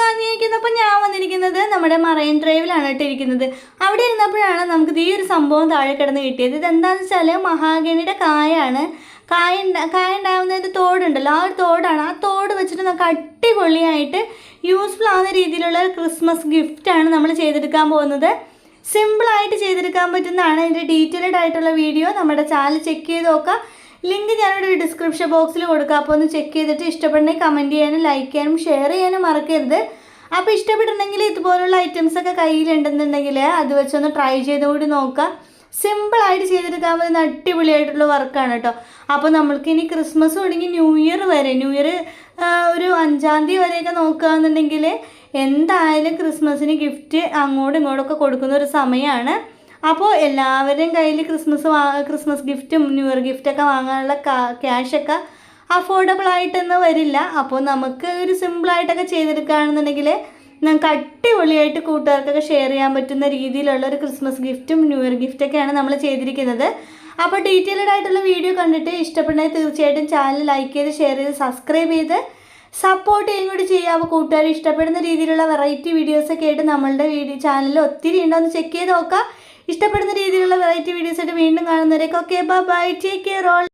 കാഞ്ഞിരിക്കുന്നപ്പോൾ ഞാൻ വന്നിരിക്കുന്നത് നമ്മുടെ മറൈൻ ഡ്രൈവിലാണ് ഇട്ടിരിക്കുന്നത് അവിടെ ഇരുന്നപ്പോഴാണ് നമുക്ക് ഈ ഒരു സംഭവം താഴെ കിടന്ന് കിട്ടിയത്. ഇതെന്താണെന്ന് വെച്ചാൽ മഹാഗണിയുടെ കായാണ്. കായ കായ ഉണ്ടാകുന്ന ഒരു തോടുണ്ടല്ലോ. ആ ഒരു തോടാണ്. ആ തോട് വെച്ചിട്ട് നമുക്ക് അടിപൊളിയായിട്ട് യൂസ്ഫുൾ ആവുന്ന രീതിയിലുള്ള ഒരു ക്രിസ്മസ് ഗിഫ്റ്റാണ് നമ്മൾ ചെയ്തെടുക്കാൻ പോകുന്നത്. സിമ്പിളായിട്ട് ചെയ്തെടുക്കാൻ പറ്റുന്നതാണ്. ഇതിന്റെ ഡീറ്റെയിൽഡ് ആയിട്ടുള്ള വീഡിയോ നമ്മുടെ ചാനൽ ചെക്ക് ചെയ്ത് നോക്കാം. ലിങ്ക് ഞാനിവിടെ ഡിസ്ക്രിപ്ഷൻ ബോക്സിൽ കൊടുക്കുക അപ്പോൾ ഒന്ന് ചെക്ക് ചെയ്തിട്ട് ഇഷ്ടപ്പെടണമെങ്കിൽ കമന്റ് ചെയ്യാനും ലൈക്ക് ചെയ്യാനും ഷെയർ ചെയ്യാനും മറക്കരുത്. അപ്പോൾ ഇഷ്ടപ്പെടുന്നെങ്കിൽ ഇതുപോലുള്ള ഐറ്റംസൊക്കെ കയ്യിലുണ്ടെന്നുണ്ടെങ്കിൽ അത് വെച്ചൊന്ന് ട്രൈ ചെയ്തുകൂടി നോക്കുക സിമ്പിളായിട്ട് ചെയ്തെടുക്കാൻ പറ്റുന്ന അടിപൊളിയായിട്ടുള്ള വർക്കാണ് കേട്ടോ അപ്പോൾ നമ്മൾക്ക് ഇനി ക്രിസ്മസ് തുടങ്ങി ന്യൂ ഇയർ വരെ ന്യൂ ഇയർ ഒരു അഞ്ചാം തീയതി വരെയൊക്കെ നോക്കുകയെന്നുണ്ടെങ്കിൽ എന്തായാലും ക്രിസ്മസിന് ഗിഫ്റ്റ് അങ്ങോട്ടും ഇങ്ങോട്ടൊക്കെ കൊടുക്കുന്ന ഒരു സമയമാണ് അപ്പോൾ എല്ലാവരുടെയും കയ്യിൽ ക്രിസ്മസ് ക്രിസ്മസ് ഗിഫ്റ്റും ന്യൂ ഇയർ ഗിഫ്റ്റൊക്കെ വാങ്ങാനുള്ള ക്യാഷൊക്കെ അഫോർഡബിൾ ആയിട്ടൊന്നും വരില്ല. അപ്പോൾ നമുക്ക് ഒരു സിമ്പിളായിട്ടൊക്കെ ചെയ്തെടുക്കുകയാണെന്നുണ്ടെങ്കിൽ നമുക്ക് അടിപൊളിയായിട്ട് കൂട്ടുകാർക്കൊക്കെ ഷെയർ ചെയ്യാൻ പറ്റുന്ന രീതിയിലുള്ള ഒരു ക്രിസ്മസ് ഗിഫ്റ്റും ന്യൂ ഇയർ ഗിഫ്റ്റൊക്കെയാണ് നമ്മൾ ചെയ്തിരിക്കുന്നത്. അപ്പോൾ ഡീറ്റെയിൽഡ് ആയിട്ടുള്ള വീഡിയോ കണ്ടിട്ട് ഇഷ്ടപ്പെടുന്നത് തീർച്ചയായിട്ടും ചാനൽ ലൈക്ക് ചെയ്ത് ഷെയർ ചെയ്ത് സബ്സ്ക്രൈബ് ചെയ്ത് സപ്പോർട്ട് ചെയ്യും കൂടി ചെയ്യുക. അപ്പോൾ കൂട്ടുകാർ ഇഷ്ടപ്പെടുന്ന രീതിയിലുള്ള വെറൈറ്റി വീഡിയോസൊക്കെ ആയിട്ട് നമ്മളുടെ വീഡിയോ ചാനലിൽ ഒത്തിരി ഉണ്ടോ ചെക്ക് ചെയ്ത് നോക്കുക. ഇഷ്ടപ്പെടുന്ന രീതിയിലുള്ള വെറൈറ്റി വീഡിയോസ് ആയിട്ട് വീണ്ടും കാണുന്നവരേക്കൊക്കെ ബൈ ടേക്ക് കെയർ ഓൾ